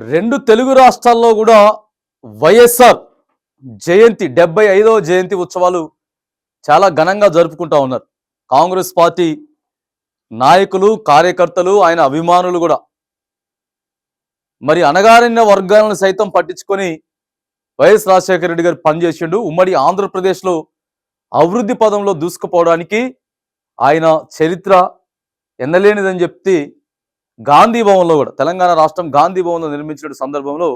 రెండు తెలుగు రాష్ట్రాల్లో కూడా వైఎస్ఆర్ జయంతి డెబ్బై ఐదవ జయంతి ఉత్సవాలు చాలా ఘనంగా జరుపుకుంటా ఉన్నారు. కాంగ్రెస్ పార్టీ నాయకులు కార్యకర్తలు ఆయన అభిమానులు కూడా. మరి అనగారిన వర్గాలను సైతం పట్టించుకొని వైఎస్ రాజశేఖర రెడ్డి గారు పనిచేసిండు. ఉమ్మడి ఆంధ్రప్రదేశ్లో అభివృద్ధి పదంలో దూసుకుపోవడానికి ఆయన చరిత్ర ఎన్నలేనిదని చెప్తే గాంధీ భవన్లో కూడా తెలంగాణ రాష్ట్రం గాంధీ భవన్లో నిర్మించిన సందర్భంలో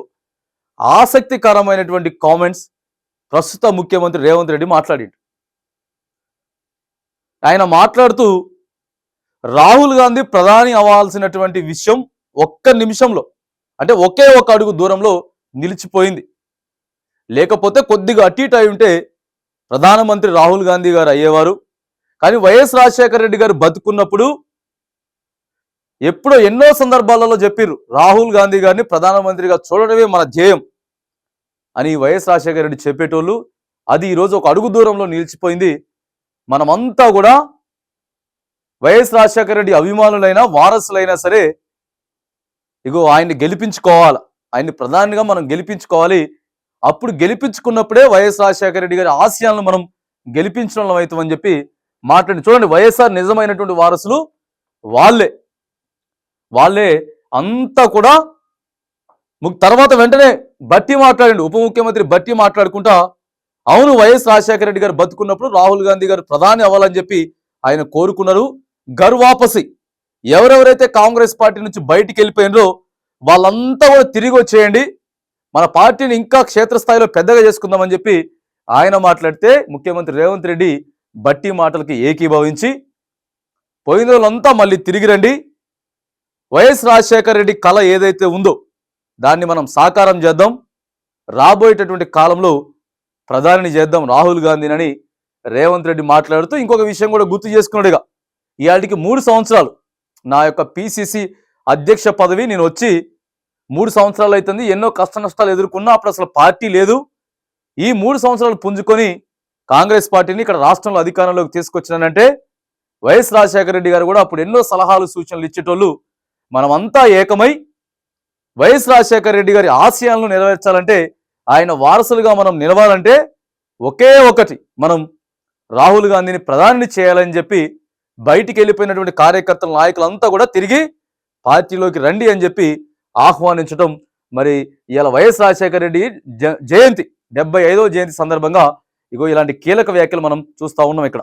ఆసక్తికరమైనటువంటి కామెంట్స్ ప్రస్తుత ముఖ్యమంత్రి రేవంత్ రెడ్డి మాట్లాడిండు. ఆయన మాట్లాడుతూ రాహుల్ గాంధీ ప్రధాని అవ్వాల్సినటువంటి విషయం ఒక్క నిమిషంలో అంటే ఒకే ఒక అడుగు దూరంలో నిలిచిపోయింది. లేకపోతే కొద్దిగా అటు ఇటు అయి ఉంటే ప్రధానమంత్రి రాహుల్ గాంధీ గారు అయ్యేవారు. కానీ వైఎస్ రాజశేఖర రెడ్డి గారు బతుకున్నప్పుడు ఎప్పుడో ఎన్నో సందర్భాలలో చెప్పిర్రు రాహుల్ గాంధీ గారిని ప్రధానమంత్రిగా చూడడమే మన ధ్యేయం అని వైఎస్ రాజశేఖర రెడ్డి చెప్పేటోళ్ళు. అది ఈరోజు ఒక అడుగు దూరంలో నిలిచిపోయింది. మనమంతా కూడా వైఎస్ రాజశేఖర రెడ్డి అభిమానులైనా వారసులైనా సరే ఇగో ఆయన్ని గెలిపించుకోవాలి ఆయన్ని ప్రధానిగా మనం గెలిపించుకోవాలి. అప్పుడు గెలిపించుకున్నప్పుడే వైఎస్ రాజశేఖర రెడ్డి గారి ఆశయాలను మనం గెలిపించడం అవుతామని చెప్పి మాట్లాడి చూడండి. వైఎస్ఆర్ నిజమైనటువంటి వారసులు వాళ్ళే. వాళ్ళే అంతా కూడా తర్వాత వెంటనే బట్టి మాట్లాడండి. ఉప ముఖ్యమంత్రి బట్టి మాట్లాడుకుంటా అవును వైఎస్ రాజశేఖర రెడ్డి గారు బతుకున్నప్పుడు రాహుల్ గాంధీ గారు ప్రధాని అవ్వాలని చెప్పి ఆయన కోరుకున్నారు. గర్వాపసి ఎవరెవరైతే కాంగ్రెస్ పార్టీ నుంచి బయటికి వెళ్ళిపోయినరో వాళ్ళంతా కూడా తిరిగి వచ్చేయండి. మన పార్టీని ఇంకా క్షేత్రస్థాయిలో పెద్దగా చేసుకుందామని చెప్పి ఆయన మాట్లాడితే ముఖ్యమంత్రి రేవంత్ రెడ్డి బట్టి మాటలకి ఏకీభవించి పోయిన రోజులంతా మళ్ళీ తిరిగి రండి. వైఎస్ రాజశేఖర రెడ్డి కళ ఏదైతే ఉందో దాన్ని మనం సాకారం చేద్దాం. రాబోయేటటువంటి కాలంలో ప్రధానిని చేద్దాం రాహుల్ గాంధీనని రేవంత్ రెడ్డి మాట్లాడుతూ ఇంకొక విషయం కూడా గుర్తు చేసుకున్నాడుగా ఇవాటికి మూడు సంవత్సరాలు నా యొక్క పిసిసి అధ్యక్ష పదవి నేను వచ్చి మూడు సంవత్సరాలు అవుతుంది ఎన్నో కష్ట నష్టాలు ఎదుర్కొన్నా అప్పుడు అసలు పార్టీ లేదు. ఈ మూడు సంవత్సరాలు పుంజుకొని కాంగ్రెస్ పార్టీని ఇక్కడ రాష్ట్రంలో అధికారంలోకి తీసుకొచ్చినానంటే వైఎస్ రాజశేఖర రెడ్డి గారు కూడా అప్పుడు ఎన్నో సలహాలు సూచనలు ఇచ్చేటోళ్ళు మనమంతా ఏకమై వైఎస్ రాజశేఖర రెడ్డి గారి ఆశయాలను నెరవేర్చాలంటే ఆయన వారసులుగా మనం నిలవాలంటే ఒకే ఒకటి మనం రాహుల్ గాంధీని ప్రధాని చేయాలని చెప్పి బయటికి వెళ్ళిపోయినటువంటి కార్యకర్తల నాయకులంతా కూడా తిరిగి పార్టీలోకి రండి అని చెప్పి ఆహ్వానించడం మరి ఇలా వైఎస్ రాజశేఖర రెడ్డి జ- జయంతి డెబ్బై ఐదవ జయంతి సందర్భంగా ఇగో ఇలాంటి కీలక వ్యాఖ్యలు మనం చూస్తా ఉన్నాం ఇక్కడ.